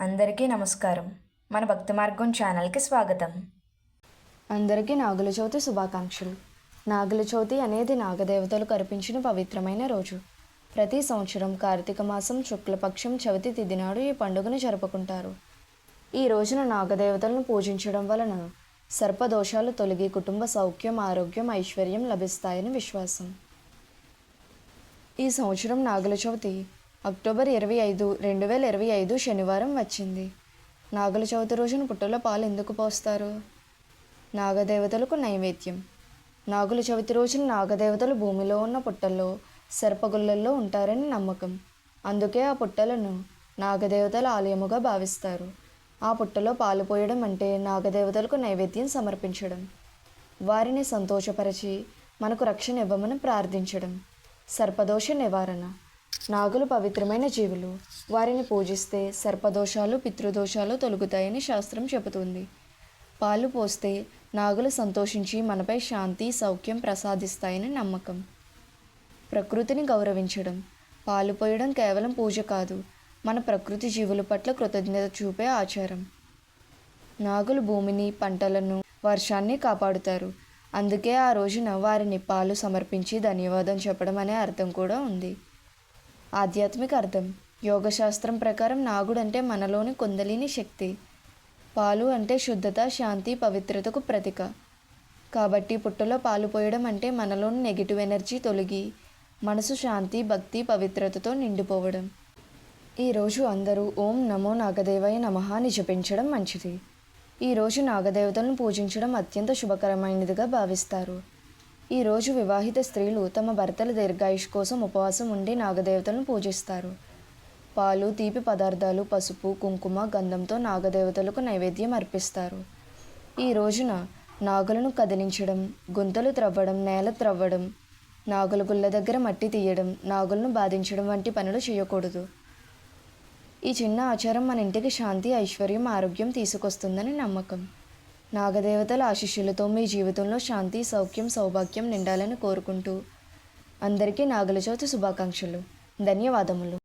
అందరికీ నమస్కారం. మన భక్తి మార్గం ఛానల్కి స్వాగతం. అందరికీ నాగుల చవితి శుభాకాంక్షలు. నాగుల చవితి అనేది నాగదేవతలు కల్పించిన పవిత్రమైన రోజు. ప్రతి సంవత్సరం కార్తీక మాసం శుక్లపక్షం చవితి తిథి నాడు ఈ పండుగను జరుపుకుంటారు. ఈ రోజున నాగదేవతలను పూజించడం వలన సర్పదోషాలు తొలగి కుటుంబ సౌఖ్యం ఆరోగ్యం ఐశ్వర్యం లభిస్తాయని విశ్వాసం. ఈ సంవత్సరం నాగుల చవితి అక్టోబర్ ఇరవై ఐదు రెండు వేల ఇరవై ఐదు శనివారం వచ్చింది. నాగుల చవితి రోజున పుట్టలో పాలు ఎందుకు పోస్తారు? నాగదేవతలకు నైవేద్యం. నాగుల చవితి రోజున నాగదేవతలు భూమిలో ఉన్న పుట్టల్లో సర్పగుళ్ళల్లో ఉంటారని నమ్మకం. అందుకే ఆ పుట్టలను నాగదేవతల ఆలయముగా భావిస్తారు. ఆ పుట్టలో పాలు పోయడం అంటే నాగదేవతలకు నైవేద్యం సమర్పించడం. వారిని సంతోషపరిచి మనకు రక్షణ ఇవ్వమని ప్రార్థించడం. సర్పదోష నివారణ. నాగులు పవిత్రమైన జీవులు. వారిని పూజిస్తే సర్పదోషాలు పితృదోషాలు తొలగుతాయని శాస్త్రం చెబుతుంది. పాలు పోస్తే నాగులు సంతోషించి మనపై శాంతి సౌఖ్యం ప్రసాదిస్తాయని నమ్మకం. ప్రకృతిని గౌరవించడం. పాలు పోయడం కేవలం పూజ కాదు మన ప్రకృతి జీవుల పట్ల కృతజ్ఞత చూపే ఆచారం. నాగులు భూమిని పంటలను వర్షాన్ని కాపాడుతారు. అందుకే ఆ రోజున వారిని పాలు సమర్పించి ధన్యవాదం చెప్పడం అనే అర్థం కూడా ఉంది. ఆధ్యాత్మిక అర్థం. యోగశాస్త్రం ప్రకారం నాగుడు అంటే మనలోని కొందలిని శక్తి. పాలు అంటే శుద్ధత శాంతి పవిత్రతకు ప్రతీక. కాబట్టి పుట్టలో పాలు పోయడం అంటే మనలోని నెగిటివ్ ఎనర్జీ తొలగి మనసు శాంతి భక్తి పవిత్రతతో నిండిపోవడం. ఈరోజు అందరూ ఓం నమో నాగదేవయ నమ అని జపించడం మంచిది. ఈరోజు నాగదేవతలను పూజించడం అత్యంత శుభకరమైనదిగా భావిస్తారు. ఈరోజు వివాహిత స్త్రీలు తమ భర్తల దీర్ఘాయుష్ కోసం ఉపవాసం ఉండి నాగదేవతలను పూజిస్తారు. పాలు తీపి పదార్థాలు పసుపు కుంకుమ గంధంతో నాగదేవతలకు నైవేద్యం అర్పిస్తారు. ఈ రోజున నాగులను కదిలించడం గుంతలు త్రవ్వడం నేల త్రవ్వడం నాగుల గుళ్ళ దగ్గర మట్టి తీయడం నాగులను బాధించడం వంటి పనులు చేయకూడదు. ఈ చిన్న ఆచారం మన ఇంటికి శాంతి ఐశ్వర్యం ఆరోగ్యం తీసుకొస్తుందని నమ్మకం. నాగదేవతల ఆశీస్సులతో మీ జీవితంలో శాంతి సౌఖ్యం సౌభాగ్యం నిండాలని కోరుకుంటూ అందరికీ నాగుల చవితి శుభాకాంక్షలు. ధన్యవాదములు.